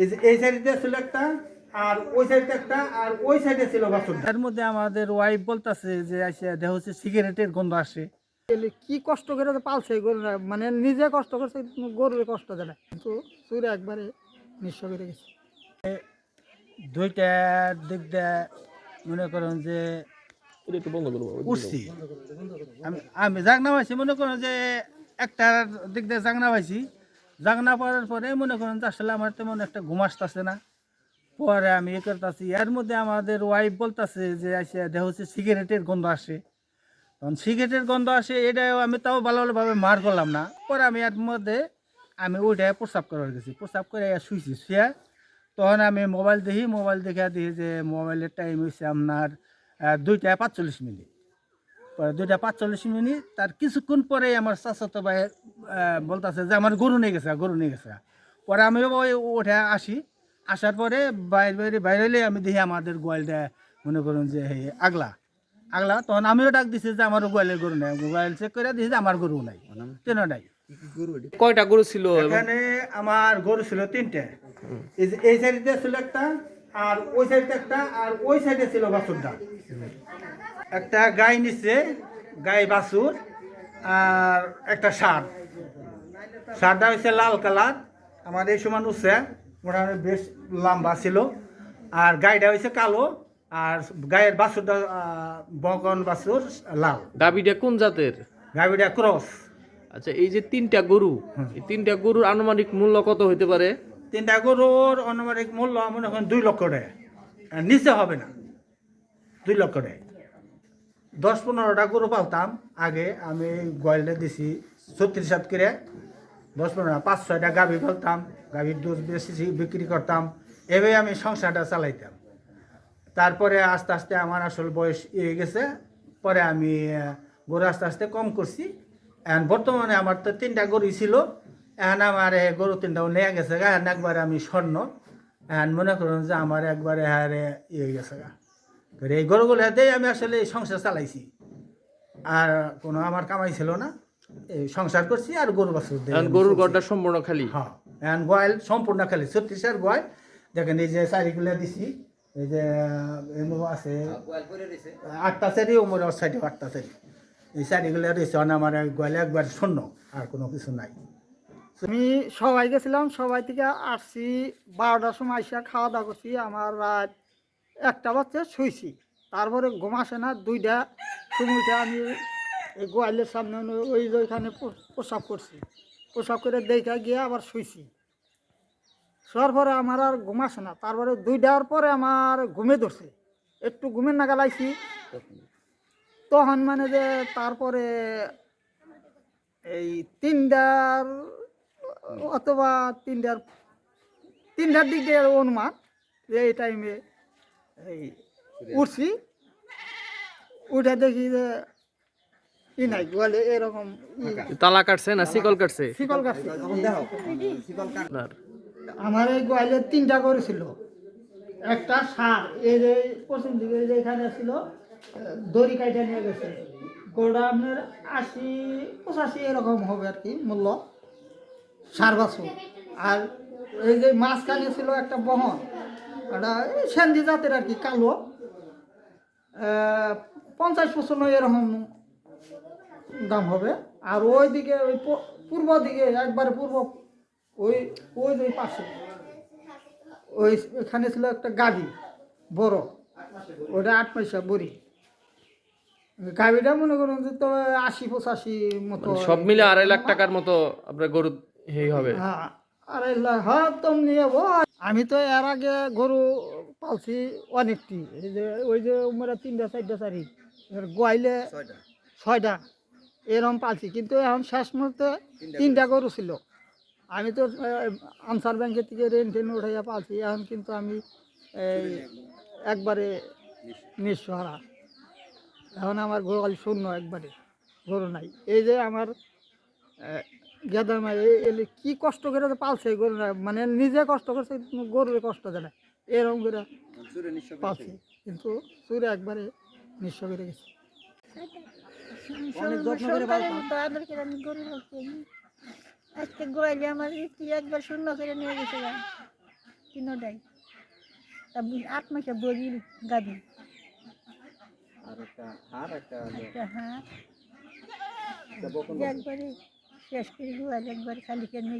এই যে এই সাইডে ছিল একটা আর ওই সাইডে একটা আর ওই সাইডে ছিল বাছুর তার মধ্যে আমাদের ওয়াইফ বলতাছে যে আসে দেহ হচ্ছে সিগারেটের গন্ধ আসে। কি কষ্ট করে তো পালছে গরুরা মানে নিজে কষ্ট করছে গরুর কষ্ট দেয় কিন্তু চুরে একবারে নিঃস্ব করে গেছে। দুইটার দিক দিয়ে মনে করেন যে এটা একটু বন্ধ করব উঠছি। আমি আমি জাগনা পাইছি মনে করেন যে একটার দিক দিয়ে জাগনা পাইছি জাগনা পড়ার পরে মনে করেন যে আসলে আমার তেমন একটা ঘুম আসতেছে না। পরে আমি এ করতেছি। এর মধ্যে আমাদের ওয়াইফ বলতাছে যে আসে দেহ হচ্ছে সিগারেটের গন্ধ আসে। তখন সিগারেটের গন্ধ আসে, এটাও আমি তাও ভালো ভালোভাবে মার করলাম না। পরে আমি এর মধ্যে আমি ওইটাই প্রস্রাব করার গেছি। প্রস্রাব করে শুয়েছি শুয়ে তখন আমি মোবাইল দেখি মোবাইল দেখে দেখি যে মোবাইলের টাইম হয়েছে আপনার দুইটায় পাঁচচল্লিশ মিনিট। দুইটা পাঁচচল্লিশ মিনিট তার কিছুক্ষণ পরে আমার চাচাতো ভাই বলতেছে যে আমার গরু নিয়ে গেছে গরু নিয়ে গেছে। পরে আমি ওই ওঠে আসি আসার পরে বাইরে বাইরে বাইরে এলে আমি দেখি আমাদের গোয়ালটা মনে করুন যে হে আগলা। আগলা তখন আমিও ডাক দিছি যে আমার গোয়ালের গরু নাই। গোয়াল চেক করে দিছি যে আমার গরু নাই তেন নাই? কয়টা গরু ছিল? এখানে আমার গরু ছিল তিনটে। এই এই সাইডে ছিল একটা আর ওই সাইডে একটা আর ওই সাইডে ছিল বাছুরটা। একটা গাই নিচ্ছে গাই বাছুর আর একটা সার সারটা হচ্ছে লাল কালার আমার এই সমান উঠছে মোটামুটি বেশ লম্বা ছিল। আর গাইটা হয়েছে কালো আর গায়ের বাছুরটা বকন বাছুর লাল। গাবিটা কোন জাতের? গাভিটা ক্রস। আচ্ছা এই যে তিনটা গরু এই তিনটা গরুর আনুমানিক মূল্য কত হইতে পারে? তিনটা গরুর আনুমানিক মূল্য মনে করেন দুই লক্ষ টাকা। নিচে হবে না দুই লক্ষ টাকা। দশ পনেরোটা গরু পালতাম। আগে আমি গোয়ালটা দিছি ছত্রিশ সাত করে। দশ পনেরো পাঁচ ছয়টা গাভি পালতাম। গাভীর দুধ বেশি বিক্রি করতাম। এভাবে আমি সংসারটা চালাইতাম। তারপরে আস্তে আস্তে আমার আসল বয়স এগিয়ে গেছে। পরে আমি গরু আস্তে আস্তে কম করছি। এখন বর্তমানে আমার তো তিনটা গরু ছিল। এখন আমার গরু তিনটাও নিয়ে গেছে গা। এখন একবারে আমি স্বর্ণ। এখন মনে করুন যে আমার একবারে হারে ইয়ে গেছে গা। তো এই গরুগুলো দিয়ে আমি আসলে এই সংসার চালাইছি। আর কোনো আমার কামাই ছিল না এই সংসার করছি আর গরু বাছুর গরুর। গড়টা সম্পূর্ণ খালি? হ্যাঁ এখন গোয়াল সম্পূর্ণ খালি ছত্রিশের গোয়াল। দেখেন এই যে চারিগুলো দিছি এই যে এমন আছে আটটা চারি ওমর সাইডে আটটা চারি। এই চারিগুলো রয়েছে মানে আমার গোয়ালে একবার শূন্য আর কোনো কিছু নাই। আমি সবাই গেছিলাম সবাই থেকে আসছি বারোটার সময় আসিয়া খাওয়া দাওয়া করছি আমার রাত একটা বাচ্চা শুইছি। তারপরে ঘুম আসে না, দুইটা সময়টা আমি এই গোয়ালের সামনে ওই- ওই ওইখানে প্রসাব করছি প্রসাব করে দেখা গিয়ে আবার শুইছি। শোয়ার পরে আমার আর ঘুম আসে না, তারপরে দুইটার পরে আমার ঘুমে ধরছে। একটু ঘুমের নাগাল আইছি। তখন মানে যে তারপরে এই তিনটার অথবা তিনটার তিনটার দিক অনুমান যে এই টাইমে এই উঠছি। উঠে দেখি যে ই নাই বলে এরকম তালা কাটছে না? শিকল কাটছে? শিকল কাটছে। আমার এই গোয়ালের তিনটা গরু ছিল। একটা সার এই যে পশ্চিম দিকে এই যে এখানে ছিল দড়ি কাইটা নিয়ে গেছে। আপনার আশি পঁচাশি এরকম হবে আর কি মূল্য সার বাছুর। আর এই যে মাঝখানে ছিল একটা বহন। এই সেন্দি জাতের আর কি কালো। পঞ্চাশ পঁচন্ন এরকম দাম হবে। আর ওই দিকে ওই পূর্ব দিকে একবারে পূর্ব ওই ওই যে পাশে। ওই এখানে ছিল একটা গাভি বড়। ওটা আট পয়সা বড়ি। গাভিটা মনে করুন যে তো আশি পঁচাশি মতো। মানে সব মিলে আড়াই লাখ টাকার মতো আপনার গরু হবে। হ্যাঁ আড়াই লাখ হ্যাঁ তুমি নেব আমি তো এর আগে গরু পালছি অনেকটি। এই যে ওই যে উমরা তিনটা চারটা চারি। গোয়াইলে ছয়টা। এরকম পালছি। কিন্তু এখন শেষ মুহূর্তে তিনটা গরু। ছিল। আমি তো আনসার ব্যাংকের থেকে রেন টেন উঠাইয়া পালছি। এখন কিন্তু আমি এই একবারে নিঃসহারা। এখন আমার গোয়াল শূন্য একবারে। গরু নাই। এই যে আমার গেদার মাই এলে কি কষ্ট করে তো পালছে গরু মানে নিজে কষ্ট করছে গরুর কষ্ট দেয় না। এরকম করে পালছে। কিন্তু চুরে একবারে নিঃস্ব করে গেছে। অনেক যত্ন করে আজকে গোয়ালে আমার একবার শূন্য করে নিয়ে গেছে তিনোটাই তা বু- আট মাসে বড়িল গাবি একটা হাঁস একবারে শেষ করে একবার খালি কেন